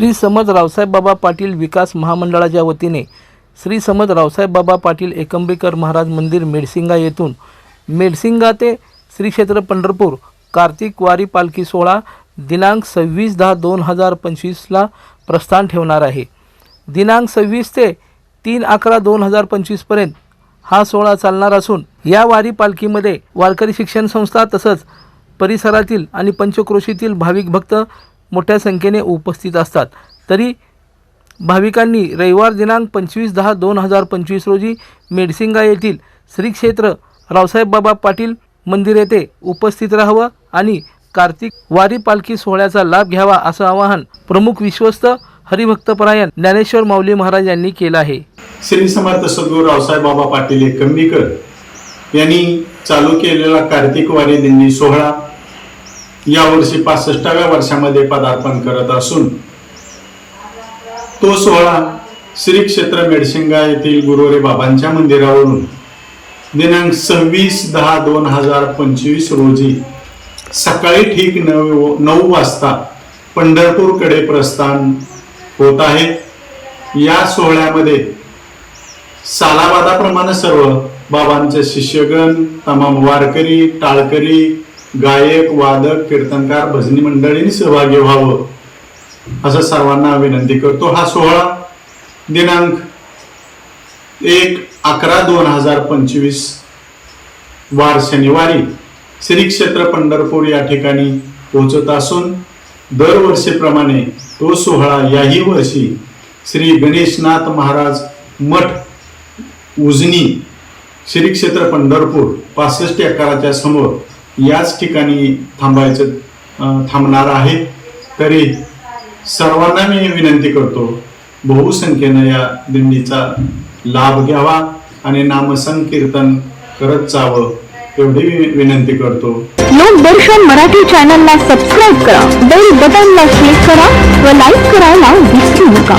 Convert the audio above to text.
श्री समज रावसाहेब बाबा पाटील विकास महामंडळाच्या वतीने श्री समज रावसाहेब बाबा पाटील एकंबेकर महाराज मंदिर मेडसिंगा येथून मेडसिंगा ते श्री क्षेत्र पंढरपूर कार्तिक वारी पालखी सोहळा दिनांक सव्वीस दहा दोन हजार पंचवीसला प्रस्थान ठेवणार आहे. दिनांक सव्वीस ते तीन अकरा दोन हजार पंचवीसपर्यंत हा सोहळा चालणार असून या वारी पालखीमध्ये वारकरी शिक्षण संस्था तसंच परिसरातील आणि पंचक्रोशीतील भाविक भक्त मोठ्या संख्येने उपस्थित असतात. तरी भाविकांनी रविवार दिनांक पंचवीस दहा दोन हजार पंचवीस रोजी मेडसिंगा येथील श्री क्षेत्र रावसाहेब बाबा पाटील मंदिर येथे उपस्थित राहावं आणि कार्तिक वारी पालखी सोहळ्याचा लाभ घ्यावा असं आवाहन प्रमुख विश्वस्त हरिभक्तपरायण ज्ञानेश्वर माऊली महाराज यांनी केलं आहे. श्री समर्थ सद्गुरू रावसाहेब बाबा पाटील एकंबीकर यांनी चालू केलेला कार्तिक वारी दिंडी सोहळा यावर्षी पासष्टाव्या वर्षामध्ये पदार्पण करत असून तो सोहळा श्री क्षेत्र मेडशिंगा येथील गुरुवारी बाबांच्या मंदिरावरून दिनांक सव्वीस दहा दोन हजार पंचवीस रोजी सकाळी ठीक नऊ नऊ वाजता पंढरपूरकडे प्रस्थान होत आहे. या सोहळ्यामध्ये सालाबादाप्रमाणे सर्व बाबांचे शिष्यगण तमाम वारकरी टाळकरी गायक वादक कीर्तनकार भजनी मंडळींनी सहभागी व्हावं. असं सर्वांना विनंती करतो. हा सोहळा दिनांक एक अकरा दोन हजार पंचवीस वार शनिवारी श्री क्षेत्र पंढरपूर या ठिकाणी पोहोचत असून दरवर्षीप्रमाणे तो सोहळा याही वर्षी श्री गणेशनाथ महाराज मठ उजनी श्री क्षेत्र पंढरपूर पासष्ट अकराच्या समोर याच ठिकाणी थांबायचं थांबणार आहे. तरी सर्वांना मी विनंती करतो बहुसंख्येनं या दिंडीचा लाभ घ्यावा आणि नामसंकीर्तन करत जावं एवढी वि- विनंती करतो. लोकदर्शन मराठी चॅनलला सबस्क्राईब करा बेल बटनला क्लिक करा व लाईक करायला विसरू नका.